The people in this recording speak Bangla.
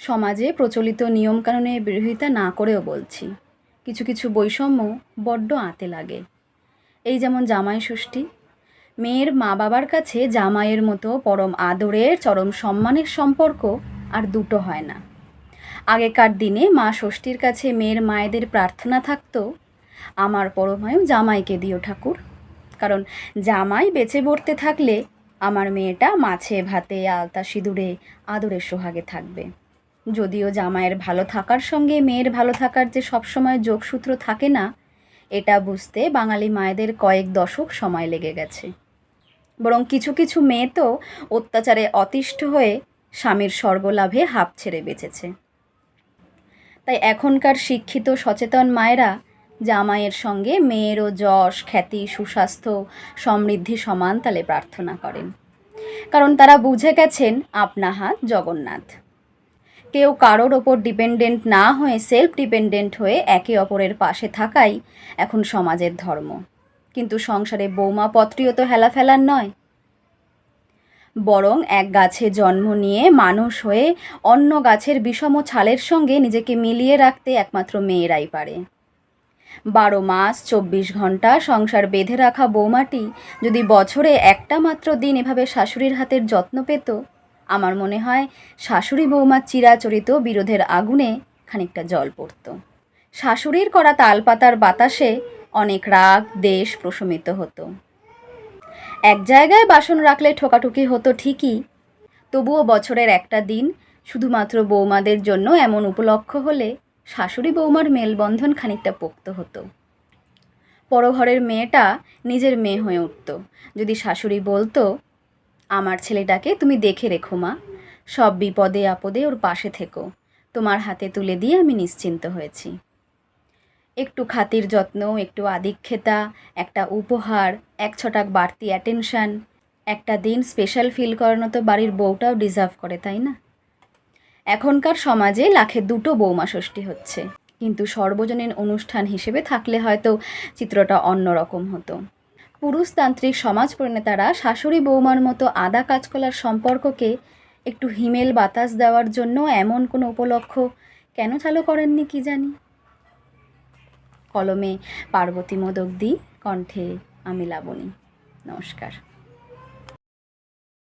সমাজে প্রচলিত নিয়মকানুনের বিরোধিতা না করেও বলছি। কিছু কিছু বৈষম্য বড্ড আঁতে লাগে। এই যেমন জামাই ষষ্ঠী, মেয়ের মা বাবার কাছে জামাইয়ের মতো পরম আদরের, চরম সম্মানের সম্পর্ক আর দুটো হয় না। আগেকার দিনে মা ষষ্ঠীর কাছে মেয়ের মায়েদের প্রার্থনা থাকতো, আমার পরমায়ু জামাইকে দিও ঠাকুর। কারণ জামাই বেঁচে বর্তে থাকলে আমার মেয়েটা মাছে, ভাতে, আলতা, সিঁদুরে আদরের সোহাগে থাকবে। যদিও জামাইয়ের ভালো থাকার সঙ্গে মেয়ের ভালো থাকার যে সবসময় যোগসূত্র থাকে না, এটা বুঝতে বাঙালি মায়েদের কয়েক দশক সময় লেগে গেছে। বরং কিছু কিছু মেয়ে তো অত্যাচারে অতিষ্ঠ হয়ে স্বামীর স্বর্গলাভে হাঁপ ছেড়ে বেঁচেছে। তাই এখনকার শিক্ষিত সচেতন মায়েরা জামাইয়ের সঙ্গে মেয়েরও যশ, খ্যাতি, সুস্বাস্থ্য, সমৃদ্ধি সমান তালে প্রার্থনা করেন। কারণ তারা বুঝে গেছেন, আপনা হাত জগন্নাথ। কেউ কারোর ওপর ডিপেন্ডেন্ট না হয়ে সেলফ ডিপেন্ডেন্ট হয়ে একে অপরের পাশে থাকাই এখন সমাজের ধর্ম। কিন্তু সংসারে বৌমা পত্রিও তো হেলা ফেলার নয়। বরং এক গাছে জন্ম নিয়ে মানুষ হয়ে অন্য গাছের বিষম ছালের সঙ্গে নিজেকে মিলিয়ে রাখতে একমাত্র মেয়েরাই পারে। বারো মাস, চব্বিশ ঘণ্টা সংসার বেঁধে রাখা বৌমাটি যদি বছরে একটা মাত্র দিন এভাবে শাশুড়ির হাতের যত্ন পেত আমার মনে হয় শাশুড়ি বৌমার চিরাচরিত বিরোধের আগুনে খানিকটা জল পড়ত। শাশুড়ির করা তালপাতার বাতাসে অনেক রাগ, দেশ প্রশমিত হতো। এক জায়গায় বাসন রাখলে ঠোকাঠুকি হতো ঠিকই, তবুও বছরের একটা দিন শুধুমাত্র বৌমাদের জন্য এমন উপলক্ষ হলে শাশুড়ি বৌমার মেলবন্ধন খানিকটা পোক্ত হতো। পরঘরের মেয়েটা নিজের মেয়ে হয়ে উঠত। যদি শাশুড়ি বলতো আমার ছেলেটাকে তুমি দেখে রেখো, মা। সব বিপদে আপদে ওর পাশে থেকো। তোমার হাতে তুলে দিয়ে আমি নিশ্চিন্ত হয়েছি। একটু খাতির যত্ন, একটু আদিক্ষেতা, একটা উপহার, এক ছটাক বাড়তি অ্যাটেনশন একটা দিন স্পেশাল ফিল করানো তো বাড়ির বউটাও ডিজার্ভ করে, তাই না? এখনকার সমাজে লাখে দুটো বৌমা ষষ্ঠী হচ্ছে। কিন্তু সর্বজনীন অনুষ্ঠান হিসেবে থাকলে হয়তো চিত্রটা অন্যরকম হতো। পুরুষতান্ত্রিক সমাজ পরিণেতারা শাশুড়ি বৌমার মতো আদা কাজকলার সম্পর্ককে একটু হিমেল বাতাস দেওয়ার জন্য এমন কোনো উপলক্ষ কেন চালু করেননি কি জানি? কলমে পার্বতী মোদক দি, কণ্ঠে আমি লাবণী। নমস্কার।